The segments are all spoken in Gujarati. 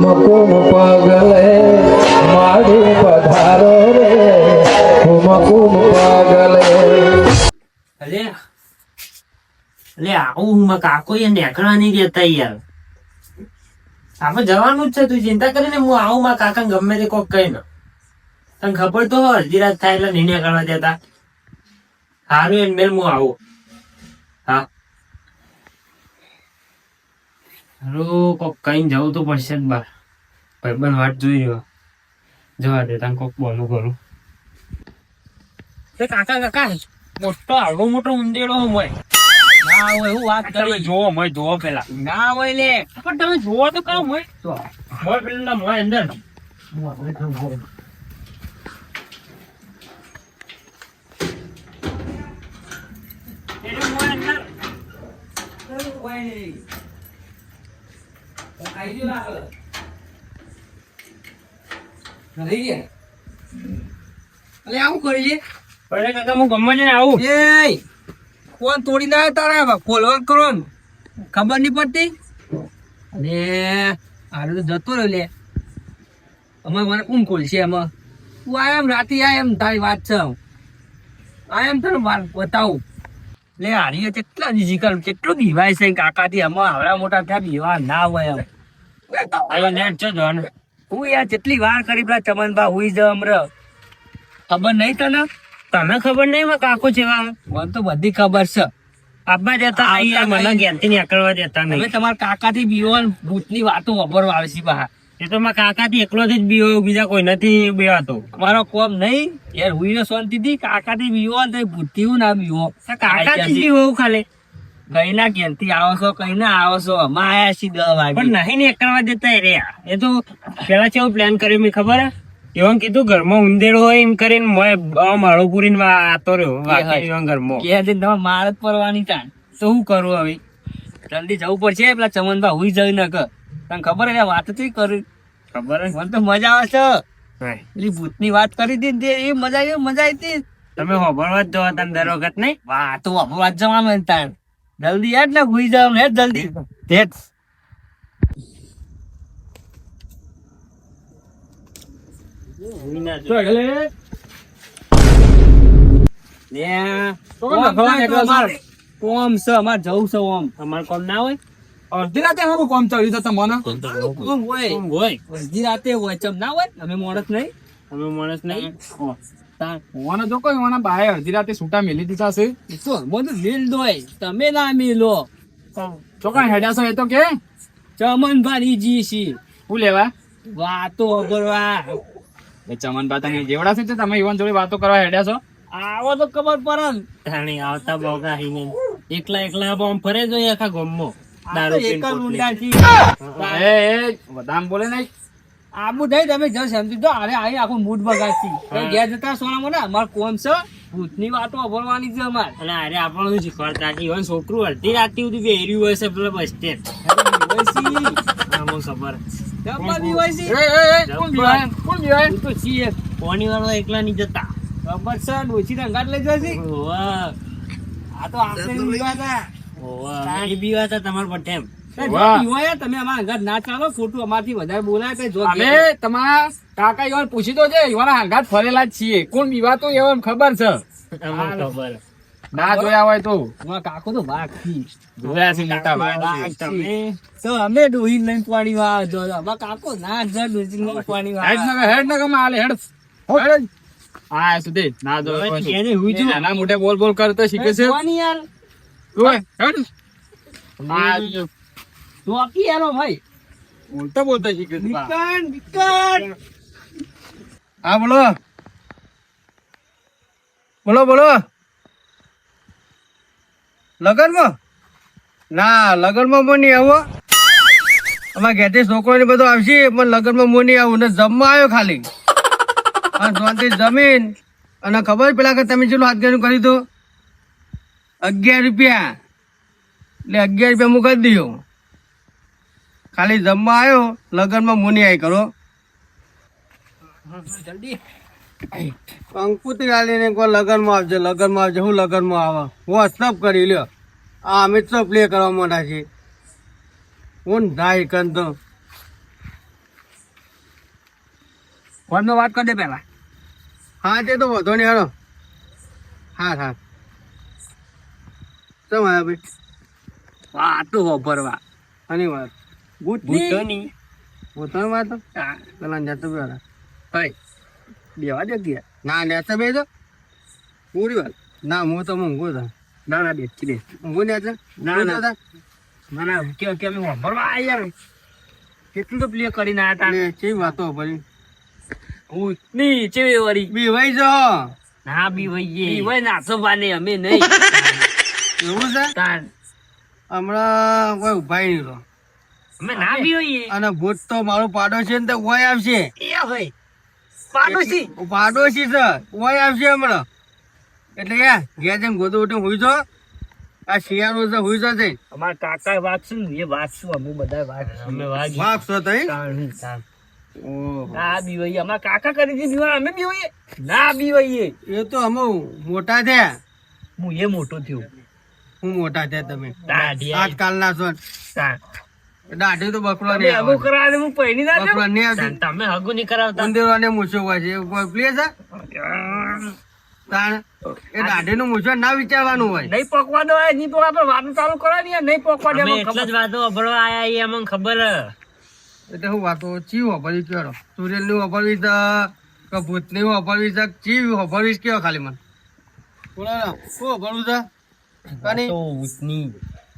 કુમકુમ પગલે માડી પધારો રે કુમકુમ પગલે. અલે અલે, આવું હું કાકો એ નેકળવા નહીં દેતા યાર આપણે જવાનું જ છે, તું ચિંતા કરીને હું આવું માં કાકા ગમે તે કોક કઈ ને તને ખબર તો અડધી રાત થાય એટલે નહીં નીકળવા દેતા. સારું એમ, મેલ હું આવું. હારું કોક કઈ જવું તો પડશે જ બાર ભાઈબંધ વાટ જોઈ રહ્યો જવા દે તને કોક બોલું કરું તે કાકા કાકા મોટો આવડો મોટો ઉંદેડો હોય ના હોય એવું વાત તમે જોવો મોય જોવો પેલા ના હોય લે પણ તમે જોવો તો કરો મોય મોય પેલા મોય અંદર એટલે મોય અંદર. ગયું. અલે આવું કરી છે પણ કાકા હું ગમે છે આવું. એ કોણ તોડી ના તારા ખોલવા કરો ને. ખબર નહીં પડતી? અને આને તો જતો રહ્યો લે. અમારે મને કોણ ખોલશે એમાં. તું આ એમ રાતે આ એમ તારી વાત છે આ એમ તને બતાવું. લે હારી કેટલા કર કેટલું દીવાય છે કાકાથી અમાર આવડા મોટા થયા બીવા ના હોય એમ. આવ્યો નેટ છે જોન હું યાર જેટલી વાર કરી પેલા ચમનભા હુઈ જ અમર. ખબર નહીં તને? તને ખબર નહીં માં કાકો જેવા? મને તો બધી ખબર છે. આપવા દેતા આઈ યાર મને ઘેરથી નીકળવા દેતા નહીં. તમારા કાકાથી બીવો ને ભૂતની વાતો વાપરવા આવે છે બહાર. એ તો મારા કાકાથી એકલોથી જ બીવો બીજા કોઈ નથી બેવાતો. મારો કોમ નહીં યાર હું શાંતિ થી કાકાથી બીવો ને ભૂતી હું ના બીવો કાકાથી બીવો ખાલી. કઈ ના ક્યાંથી આવો છો કઈ ના આવો છો? અમે આયા છીએ દસ વાગે. પણ નહીં નીકળવા દેતા એ રે એ તો પેલા કેવું પ્લાન કર્યું મેં ખબર? એવા કીધું ઘરમાં ઉંદેડો હોય એમ કરીને મોય માળો પૂરીને આતો રહ્યો ઘરમાં. કે આજે તમે મારત પરવાની તાણ. તો શું કરું હવે? જલ્દી જવું પડશે પેલા ચમનભાઈ હુઈ જઈ ન કર તને ખબર હે વાતથી કરી. ખબર મને તો મજા આવે છે. પેલી ભૂતની વાત કરી હતી એ મજા આવી મજા આવી તમે હોભળવા જ જવા તને દર વખત નહીં? વાહ તો જ જવાનું ને તાણ જલ્દી યાર ને હુઈ જવાનું હે જલ્દી. હેડ. કોમ છે અમારે જવું છે ઓમ. અમારે કોમ ના હોય? અડધી રાતે હું કોમ ચડ્યું તો તમને કોમ હોય. કોમ હોય. અડધી રાતે હોય ચમ ના હોય? અમે મોણસ નહીં? અમે મોણસ નહીં. હોવાના જો કોઈ હોવાના બાય અડધી રાતે છૂટા મેલી દીધા છે. તો બધું લીલ દોય. તમે ના મેલો. ચોકા હેડ્યા છો એ તો કે. ચમન ભારી જી સી શું લેવા? વાતો અગરવા એ ચમન બા તમે જેવડા છે તમે યુવાન જોડે વાતો કરવા હેડ્યા છો? આવો તો ખબર પડે આવતા બોગા એકલા એકલા બોમ ફરે જોઈએ આખા ગામમાં. દારૂ વધામ બોલે નહીં. આબુ થઈ તમે જો સમજી દો અરે આઈ આખું મૂડ બગાડતી. ઘેર જતા સોના મને અમાર કોમ છે. ભૂતની વાતો છે અમાર. અને અરે આપણને શીખવાડતા કે ઈવન છોકરું અડધી સુધી બેર્યું હોય છે પેલા બસ સ્ટેન્ડ. ખબર. હોય વાળો એકલા નહીં જતા. ખબર છે ડોશી રંગાટ લઈ જશે. આ તો આપણે એ બી વાત તમારા પર ટેમ તમે અમારા ઘર ના ચાલો ખોટું અમારથી વધારે બોલાય તો જો અમે તમારા કાકા યુવાન પૂછી તો છે યુવાના હાંગાત ફરેલા જ છીએ. કોણ બીવાતું એવું ખબર છે. ખબર. ના જોયા હોય તો. કાકો તો ભાગ જોયા છે મોટા ભાગ તમે તો અમે ડોહી લઈને પાણી વાળા જો અમારા કાકો ના જ ડોહી લઈને પાણી હેડ વાળા હેડ નગરમાં હાલે હેડ. હા સુધી ના જો એને હુઈ જો. નાના મોટે બોલ બોલ કરતો શીખે છે. યાર. ચોકી યારો ભાઈ. બોલતા બોલતા શીખે વિકન વિકન હા બોલો. બોલો બોલો. લગનમાં? ના લગનમાં મો નહીં આવો અમારા ઘેરથી છોકરો બધું આવશે પણ લગનમાં મો નહીં આવું ને જમવા આવ્યો ખાલી. હા શાંતિ જમીન. અને ખબર પેલા કે તમે જેટલું હાથ કર્યું કરી હતું? અગિયાર રૂપિયા. એટલે અગિયાર રૂપિયા હું કરી દઉં ખાલી જમવા આવ્યો લગ્નમાં મુની આવી કરો. જલ્દી. અંકુતિ આલીને કોઈ લગનમાં આવજે લગ્નમાં આવજે. હું લગ્નમાં આવે. હું સ્ટપ કરી લ્યો. આ અમે તો પ્લે કરવા માંડા છીએ. હું ઢાઈ કન તો ફોનમાં વાત કરી દે પહેલાં. હા તે તો વધો નહીં હાલો. હા હા. શું આવ્યા ભાઈ? વાત વાપરવા આની વાત. ભૂતની? ભૂતન. વાત? હા, પેલા જતો બે ભાઈ. બેવા દે ગયા ના નેતો બે તો પૂરી વાત. ના હું તો ઊંઘું હતા ના ના બેસી દે ઊંઘો ને ના, ના. ના ના કેમ કે અમે વાપરવા આયા યાર. કેટલું તો પ્લે કરીને આયા તા. અને કેવી વાતો પડી? ભૂતની ચેવી વરી બીવાઈ જો ના બી ભાઈ ઈ ના. બાને અમે નહીં. એવું છે? તાન હમણાં કોઈ ઉભાઈ નહીં રહો અમે ના બી હોઈએ. અને ભૂત તો મારો પાડોશી ને તો ઓય આવશે. એ ભાઈ પાડોશી. પાડોશી છે. ઓય આવશે હમણાં. એટલે યા ઘેર જઈને ગોદો ઉઠે હુઈ જો આ શિયાળો તો હુઈ જો જઈ કાકા વાંચશું ને એ વાંચશું અમે બધા વાંચશું અમે વાગી વાઘ છો તઈ? તાન, તાન. ઓહો. ના બી હોઈએ. કાકા કરી દીધી બીવાય અમે બી ના બીવાઈએ એ તો અમે મોટા થયા. હું એ મોટો થયો. હું મોટા થયા તમે. આજકાલના છો. દાઢી તો બકરો ને હગું કરાવે હું પહેરી ના બકરો ને તમે હગુ નહીં કરાવતા? ઉંદરો ને મૂછો હોય છે. કોઈ પ્લે છે? તાણ એ દાઢી નું મૂછો ના વિચારવાનું હોય. નહીં પકવા દો એ નહીં પકવા પણ વાતો ચાલુ કરો ને નહીં પકવા દે એટલે જ વાતો અભળવા આયા એ અમને ખબર. એટલે હું વાતો ચી વાપરવી કેરો સૂર્યલની વાપરવી છે કે ભૂતની વાપરવી છે ચી વાપરવી છે કયો ખાલી મને? બોલો શું વાપરવું છે? કની તો ભૂતની.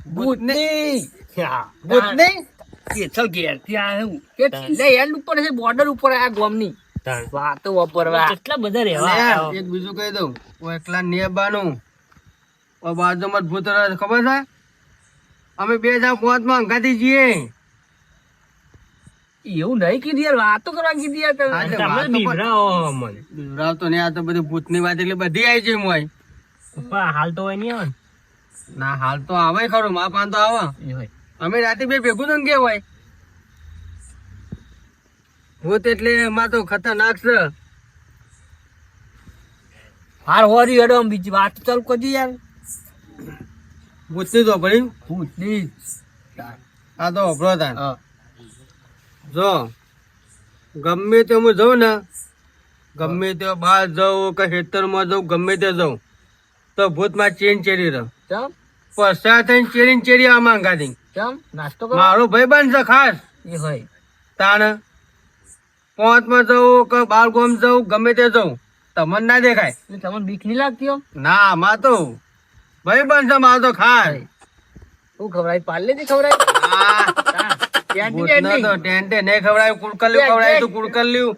ભૂતની હા. ભૂતની કેથલ ત્યાં હું. કે લે એન્ડ ઉપર છે બોર્ડર ઉપર આ ગોમની. વાતો વાપરવા. કેટલા બધા રહેવા એક બીજું કહી દઉં. હું એકલા નેબાનું. ઓ બાજુમાં ભૂત રહે ખબર છે? અમે બે હજાર પાંચમાં અંગાથી જઈએ એવું નહીં કીધી યાર વાતો કરવા કીધી યાર તમે. હા, એટલે તમે વાતો પણ- બીવડાવો અમને. ને આ તો બધી ભૂતની વાત એટલે બધી આવી છે મોય હાલ તો હોય નહીં આવે ને. હાલ તો આવે ખરું મા પાન તો આવે. અમે રાતે બે ભેગું તો કે હોય. ભૂત એટલે એમાં તો ખતરનાક છે. હાર હોરી હેડો બીજી વાત ચાલુ કરજી યાર. ભૂતની તો ભરી ભૂતની. આ તો અભરો તાન જો ગમે તે હું જઉં ને ગમે તે બહાર જાઉં કે ખેતરમાં જાઉં ગમે તે જાઉં તો ભૂતમાં ચેન ચેરી રહે. પસાર થઈને ચેરી ચેરી માંગા અંગાથી ચમ નાસ્તો કરો મારો ભાઈ બનશે ખાસ. એ હોય. તાણ પોતમાં જવું કે બાર ગોમ જવું ગમે તે જવું તમને ના દેખાય. તમને બીક નહીં લાગતી ના માં તો ભાઈ બનશે મારો તો ખાસ. શું ખવડાય પાલે થી ખવડાય આ. ટેન્ટે નહીં ખવડાય કુડકલ્યું ખવડાય તો કુડકલ્યું.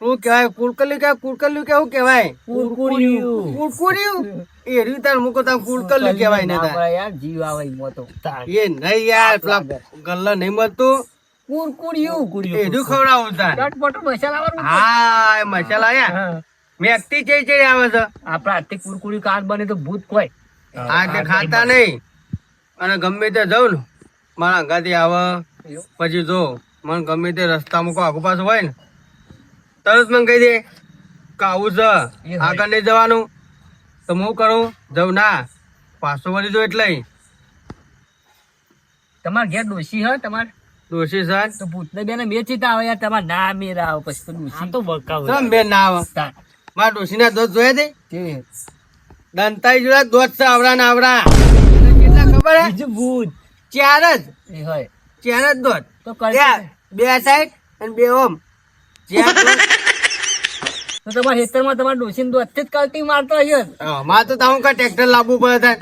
શું કહેવાય? કુડકલ્યું કે કુડકલ્યું કેવું કહેવાય? કુરકુરિયું. કુડકુડ્યું એ રહ્યું તાર મૂકો તાર કુડકલ્યું કહેવાય ને તાર. યાર જીવ આવે તો એ નહીં યાર પેલા ગલ્લા નહીં મળતું. કુરકુરિયું એ દુ ખવડાવું તાર? ચટપટ મસાલા વાળું. હા એ મસાલા યાર. મેકતી ચઈ ચઈ આવે છે. આપડા હાથથી કુરકુરી કાચ બને તો ભૂત કોઈ આ તે ખાતા નહીં. અને ગમે તે જાઉં ને મારા અંગાથી આવે. પછી જો મને ગમે તે રસ્તામાં કોઈ આગુ પાછું હોય ને તરત મને કહી દે કે આવું છે. આગળ નહીં જવાનું. તો હું કરું? જવું ના. પાછો વળી જો એટલે તમારે ઘેર ડોશી હે તમારે? દોષી સર તો ભૂતને બેને બે ચિતા આવે યાર. તમારે ના મેરા આવે પછી તો આ ડોશી તો બકાવ કેમ બે ના આવે. મારા ડોશીના દોત જોયા દે દંતાઈ જોયા દોત છે આવડા ના આવડા. કેટલા ખબર હે? બીજું ભૂત. ચાર જ. એ હોય. ચાર જ દોત. તો બે સાઈડ અને બે ઓમ. જ્યાં દોત. તો તમારા ખેતરમાં તમારા તો અત્યારે જ કલ્ટી મારતો હશે. અમારે તો તમે કા ટ્રેક્ટર લાવવું પડે થાય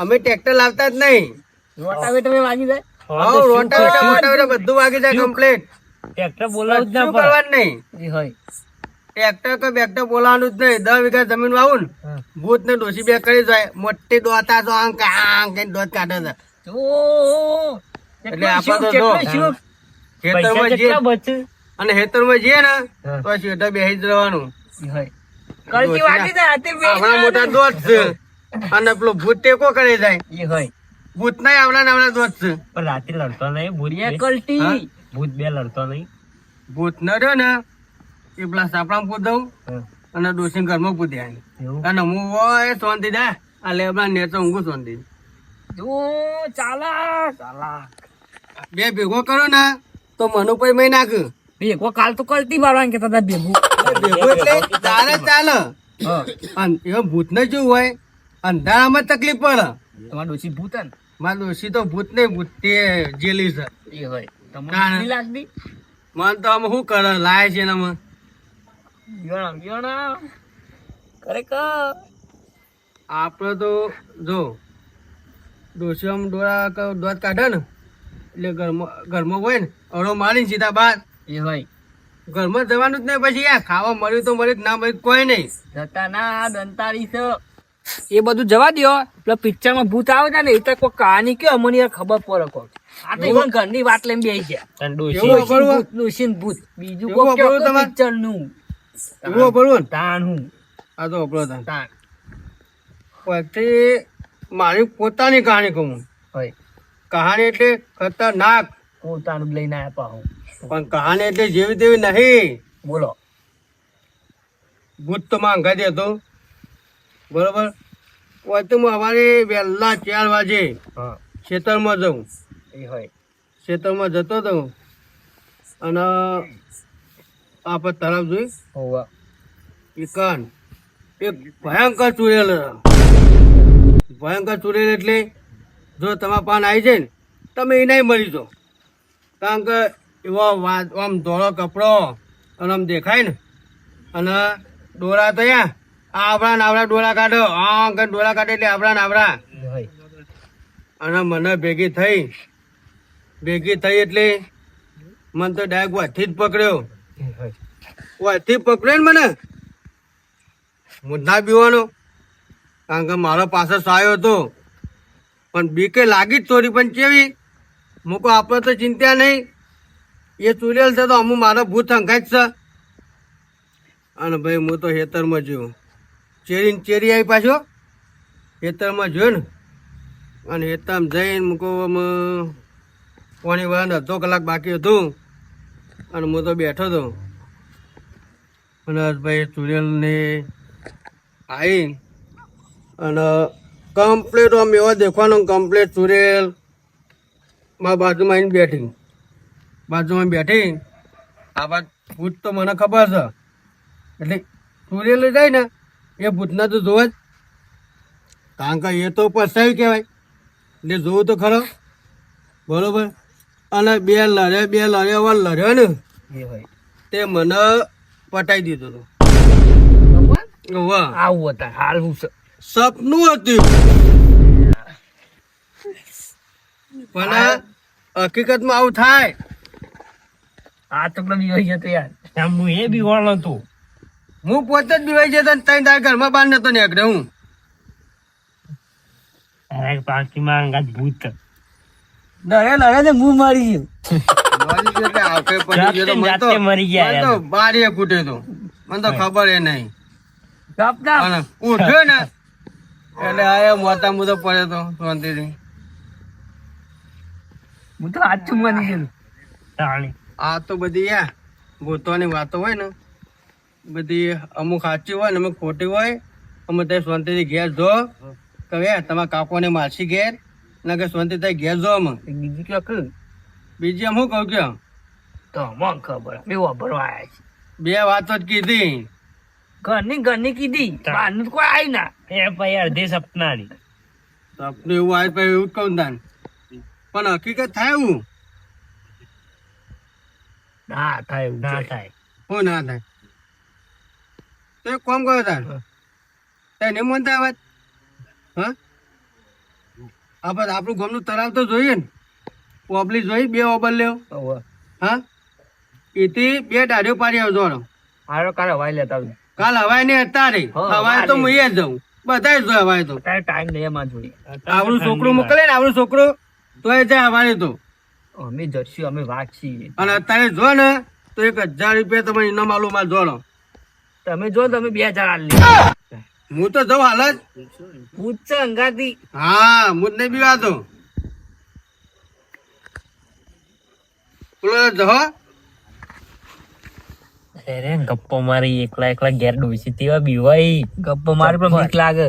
અમે ટ્રેક્ટર લાવતા જ નહીં. રોટાવેટરમાં વાગી જાય? રોટાવેટર બધું વાગી જાય કમ્પ્લીટ ટ્રેક્ટર બોલાવું જ ના શું નહીં? હોય. ટ્રેક્ટર કે બેક્ટર બોલાવાનું જ નહીં. દસ વીઘા જમીન વાવું ને ભૂત ને ડોસી બે કરી જાય. મોટી દોતા તો આમ દોત કાઢે છે. એટલે આપણે તો શુભ, જો. અને ખેતરમાં જઈએ ને તો સીધા બેસી જ રહેવાનું. આવડા મોટા દોસ્ત છે. અને પેલો ભૂત ટેકો કરી જાય. ભૂત ના આવડા આવડા દોસ્ત છે. પણ રાતે લડતો નહીં ભૂત. કલ્ટી ભૂત બે લડતો નહીં. ભૂત ન રહ્યો ને એ પેલા સાપડા હા. અને ડોસી ઘરમાં એવું? અને હું હોય શાંતિ દે. આ ને તો ઊંઘું શાંતિ જો ચાલા ચાલા બે ભેગો કરો ને તો મનુ પછી મેં નાખ. ભેગો કાલ તો કરતી મારવાનું કે તને ભેગું? ભેગું એટલે ચાલે ચાલે. અને ભૂત ને જેવું હોય અંધારામાં તકલીફ પડે. તમારે ડોસી ભૂત ને? મારા ડોશી તો ભૂત નહીં ભૂત તે જેલી છે. એ હોય. તમને લાગતી? મન તો આમાં શું કરે લાય છે એનામાં મન ખરેખર. આપણે તો જો ડોશી આમ ડોળા દોત કાઢે ને એટલે ઘરમાં ઘરમાં હોય ને અડો મારીને સીધા બહાર. એ હોય ઘરમાં જવાનું જ નહીં પછી યાર ખાવા મળ્યું તો મળ્યું ના મળ્યું કોઈ નહીં. જતા ના દંતારી છે. એ બધું જવા દો પેલા પિક્ચરમાં ભૂત આવે ને એ તો કોઈ કહાની કે અમને યાર ખબર પડે કોઈ. આ તો even ઘરની વાત લઈને બેસી ગયા. ડોશી. ભૂત. બીજું કોઈ પિક્ચરનું એવું પડવું તાણ. હું આ તો આપણો તાણ. પછી મારી પોતાની કહાની કહું હોય કહાની એટલે ખતરનાક. પોતાનું લઈને આપ્યા હું પણ કહાની એટલે જેવી તેવી નહીં. બોલો. ભૂત તો માં અંગાથી હતો. બરોબર? હોય તો હું અમારે વહેલા ચાર વાગે હા. ખેતરમાં જઉં. એ હોય. ખેતરમાં જતો હતો અને આપણે તરફ જોઈ. હોવા. એ કાન એક ભયંકર ચૂડેલ ભયંકર ચૂડેલ એટલે જો તમારા પાન આવી જાય ને તમે એ નહીં મરી જો કારણ કે એવો આમ ધોળો કપડો અને આમ દેખાય ને. અને ડોરા તો યા આવડા નાવડા ડોરા કાઢો. આ કે ડોરા કાઢે એટલે આવડા નાવડા અને મને ભેગી થઈ. ભેગી થઈ એટલે મને તો ડાયરેક્ટ વાથી જ પકડ્યો. વાથી પકડ્યો ને મને. હું ના કારણ કે મારો પાસે સાયો હતો. પણ બીકે લાગી જ થોડી પણ કેવી. મૂકો આપણે તો ચિંતા નહીં. એ ચૂરેલ છે તો અમુક મારો ભૂત હંકાય છે. અને ભાઈ હું તો હેતરમાં જોયું. ચેરીને ચેરી આવી પાછો. હેતરમાં જોયો ને. અને હેતરમાં જઈને મૂકો પોણી વાર અડધો કલાક બાકી હતું. અને હું તો બેઠો હતો. અને ભાઈ ચૂરેલને આવી અને કમ્પ્લેટ આમ એવા દેખવાનો કમ્પ્લેટ ચૂરેલ મારા બાજુમાં આવીને બેઠી. બાજુમાં બેઠી. આ વાત ભૂત તો મને ખબર છે. એટલે સુરેલું જાય ને એ ભૂતના તો જોવે જ. કારણ કે એ તો પસાયું કહેવાય. એટલે જોવું તો ખરો. બરોબર? અને બે લડે બે લડે હવે લડ્યો ને. એ ભાઈ તે મને પટાઈ દીધું હતું. આવું હતા. હાલ હું સપનું હતું. પણ હકીકતમાં આવું થાય. આ તો પેલો બીવાઈ જતો યાર. હું એ બી વળ હતું. હું પોતે જ બીવાઈ જતો ને તઈ તારા ઘરમાં બાર નતો નીકળે હું. અરે પાકીમાં અંગાત ભૂત. ડરે ડરે ને મું મારી ગયું. તો મને તો મરી ગયા બારીએ ફૂટે તો. મને તો ખબર એ નહીં. ઉઠ્યો ને. એટલે આયા મોતા મુદો પડ્યો તો શાંતિથી. હું તો સાચું માની ગયેલું. તાણી. આ તો બધી યા ગોતવાની વાતો હોય ને બધી અમુક સાચી હોય ને અમુક ખોટી હોય અમે તે શાંતિથી ઘેર જો. કહે હે તમારા કાકોને મારસી ઘેર ના કે શાંતિથી ઘેર જો અમે. બીજું ક્યાં કહ્યું બીજી એમ શું કહું કે? તો મને ખબર બે વાપરવા આવ્યા છે. બે વાતો જ કીધી. ઘરની ઘરની કીધી. બહારનું કોઈ આવી ના. એ ભાઈ અડધી સપનાની સપનું એવું આવે એવું જ કહું તાન. પણ હકીકત થાય એવું. ના થાય એવું ના. થાય. હું ના થાય. તો એક કામ કરો તાર. તે એમ મનતા વાત હા? આપણે આપણું ગામનું તળાવ તો જોઈએ ને. ઓબલી જોઈ બે ઓબલ લેવ. હા? એથી બે દાઢીઓ પાડી આવજો હારો કાલે હવાઈ લેતા આવજો. કાલ હવાઈ ને અત્યારે. હા, હવાય તો હું એ જ જાઉં. બધા જ હવાય તો. ટાઈમ નહીં એમાં જોઈએ. આપણું છોકરું મોકલે ને આપણું છોકરું તો એ જાય હવાઈ તો. અમે જશું અમે વાંચી અને અત્યારે જો ને તો એક હજાર રૂપિયા તમે ઇનામ આલું માં જોડો તમે જો તમે બે હજાર આલી. હું તો જઉં હાલ જ. પૂછ અંગાથી. હા હું જ નહીં બીવાતો. બોલો જહો. અરે ગપ્પો મારી એકલા એકલા ઘેર ડોસી તેવા બીવાય. ગપ્પો મારે પણ બીક લાગે.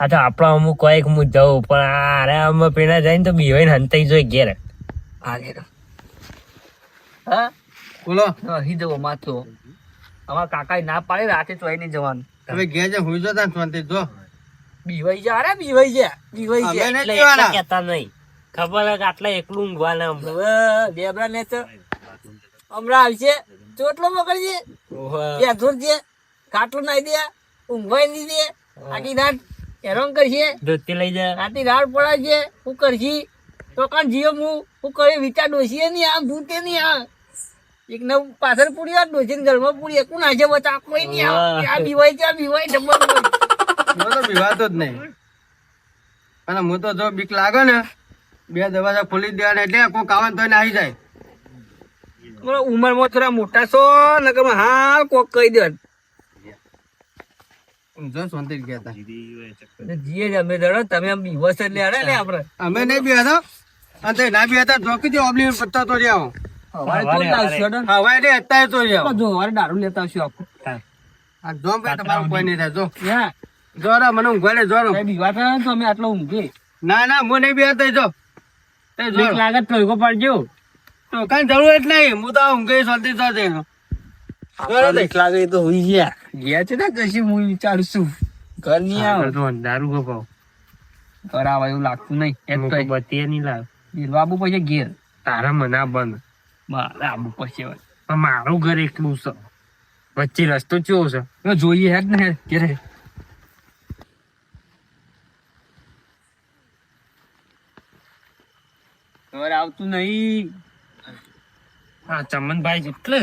આ તો આપણા અમુક કોઈક હું જઉં પણ અરે અમે પેલા જઈને તો બીવાઈને હંતાઈ જોઈ ઘેર. હાલે તો. હા? બોલો. અહીં જવો માથો. અમારા કાકા ના પાડે રાતે ચોઈ નહીં જવાનું. હવે ઘેર જે હુઈ જતા ને શાંતિ જો. બીવાઈ જા અરે બીવાઈ જા બીવાઈ જા એટલે નહીં એટલા કહેવાના. કહેતા નહીં. ખબર જ આટલા એકલું ઊંઘવાના હમણાં. બેબરા ને તો હમણાં આવશે ચોટલો પકડજે. ખાટલું નાઈ દે ઊંઘવાઈ નહીં દે. આખી રાત હેરાન કરશે. ધોતી લઈ જા. રાતે રાત પડાશે હું કરશી તો કાન જીવ હું હું કરે વિચાર ડોસીએ નહીં આ ભૂતે નહીં આ એક નવ પાછળ પૂરી આ ડોસી ઘરમાં પૂરી. એકું નાશે બચા કોઈ નહીં આ બીવાય ત્યાં બીવાય? જમવાનું હું તો બીવાતો જ નહીં. અને હું તો જો બીક લાગે ને બે દરવાજા ખોલી દેવાના એટલે કોઈ કાવન તો આવી જાય. ઉંમરમાં થોડા મોટા છો ને કે હાલ કોક કહી દે જો શાંતિ ગયા હતા જીએ જ અમે દડો તમે આમ બીવસ એટલે અડે ને આપણે. અમે નહીં બેહતા અને તે ના બેહતા ચોકી દે ઓબલી પત્તા તો જાઓ હવારે તો જ આવશું અડે. હવે એટલે અત્યારે તો જાઓ જો હવારે દારૂ લેતા આવશું આખું. આ જો ભાઈ તમારું કોઈ નહીં થાય જો. યા જો રા મને ઊંઘવા દે જો રા. કઈ બીવા તો તો અમે આટલો ઊંઘી ના ના હું નહીં બેહતા જો. તે જો લાગત લાગે ટોયકો પાડજો. તો કઈ જરૂર જ નહીં હું તો ઊંઘે શાંતિ તો છે લાગે તો હોઈ ગયા. ગયા છે ને કશી હું વિચારું ઘર નહીં આવે. દારૂ ગપાવ ઘર આવે એવું લાગતું નહીં. એમ તો બત્તી નહીં લાવ. બાબુ પછી ઘેર. તારા મના બંધ. મારે આબુ પછી. મારું ઘર એકલું છે વચ્ચે રસ્તો ચેવો છે? જોઈએ હેડ ને ઘેરે. ઘર આવતું નહીં. હા ચમનભાઈ જેટલે.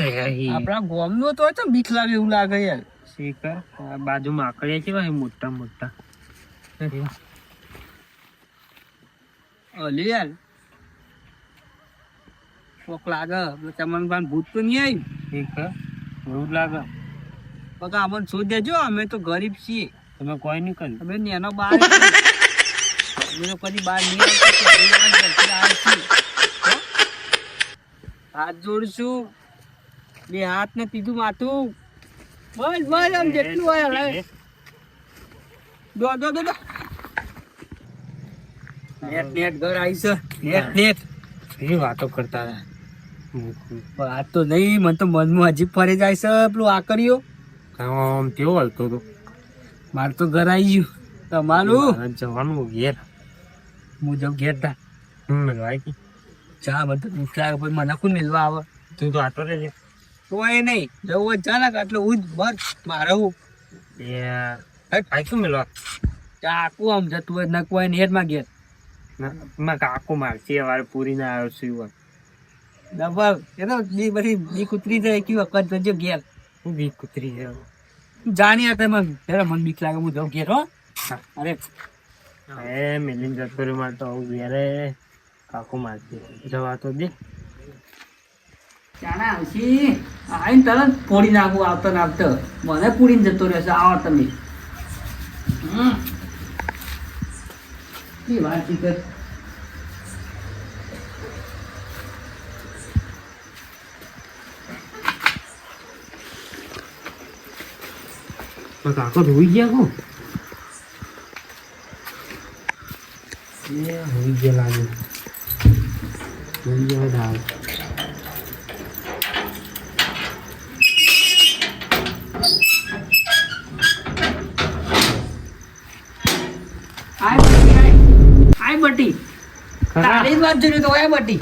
આપણા ગોમ નો તો છે બીક લાગે એવું લાગે યાર. શેખર આ બાજુ માકડિયા કેવા મોટા મોટા. અલી યાર. કોક લાગે. ચમન બાન ભૂત તો નહીં આવી ઠીક છે. ભૂત લાગે. બકા અમને શોધ દેજો અમે તો ગરીબ છીએ. તમે કોઈ નહીં કર્યું. અમે નેનો બાર અમે તો કદી બાર નહીં? હાથ જોડશું. બે હાથ ને તીધું માથું. બસ બસ આમ જેટલું હોય હવે. દો દો દો નેટ નેટ ઘર આવી છે. Net net. એ વાતો કરતા હતા આ તો નહીં મને તો મનમાં હજી ફરી જાય છે પેલું આ કર્યો આમ કેવો હલતો હતો? મારે તો ઘર આવી ગયું. તમારું? જવાનું ઘેર. હું જઉં ઘેર તા. ભાઈ કી. ચા બધું લાગે પછી મને કોણ મેળવા આવે. તું તો આટો રહેજે. એ નહીં જવું ચા નાખ એટલે હું જ બસ મારે હું. કાંઈ ભાઈ શું મેળવા ચાકુ આમ જતું હોય નક કોઈ ને હેઠમાં ઘેર. માં કાકો મારતી વારે પૂરી ના આવ્યો છું ડબલ એ તો બી બધી બી કૂતરી જાય કે વખત જજો ઘેર. હું બી કૂતરી છે. જાણી હતા મને. જરા મને બીક લાગે હું જાઉં ઘેર હો. અરે. એ મેલીન જતો રહ્યો મારે તો આવું ઘેરે કાકો મારતી. જવા તો દે. ચાના આવશે. આવીને તરત ફોડી નાખું આવતો ને આવતો. મને પૂરીને જતો રહેશે. આવો તમે. હમ. વાત પણ કાકો ગયા કો ગયા લાગે ગયા ડાળ બટી તારી જ વાત જોઈ તો આય બટી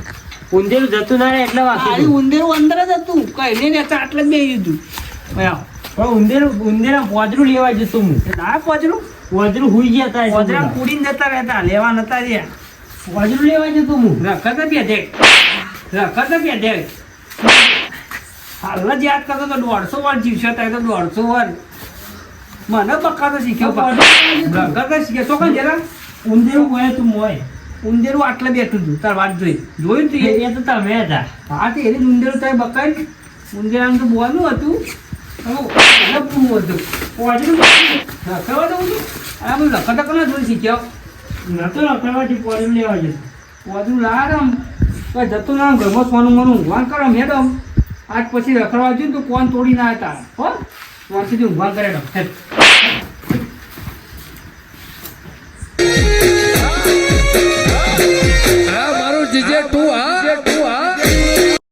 ઊંધેલું જતું ના એટલે તારી વાંકી ઉંદેરું અંદર જ હતું કઈ નહીં આટલે જ હતું બરાબર. પણ ઊંધેલું ઊંધેરા પોદરું લેવા જતો હું. ના પોચરું પોદરું હુઈ ગયા તા પોચરા કુડીને જતા રહેતા લેવા નતા રહ્યા. પોદરું લેવા જતો હું. રખત બે દે રખત બે દે હાલ જ યાદ કરતો તો દોઢસો વાર જીવશે ત્યારે તો દોઢસો વાર. મને બકાતો શીખ્યો રખત શીખ્યો. શું જરા ઊંધેરું હોય તું મોય. ઉંદેરું આટલે બેઠું હતું તાર વાત જોઈ. જોયું તું એ? તો તમે હતા. હા તે એની ઉંદેરું તારે બકાય ઉંદેરાનું તો બોવાનું હતું. એને પૂરું હતું પોજનું લખાવા દઉં છું. આ બધું લખા તક ના થોડી શીખ્યો નતો લખાવાથી પોજનું લેવા જશે. પોજનું લાડમ તો જતો ના આજ પછી રખડવા જોયું તો કોણ તોડી ના હતા. હો? કોણ સુધી ઊંઘવાન કરે ડોક્ટર Thank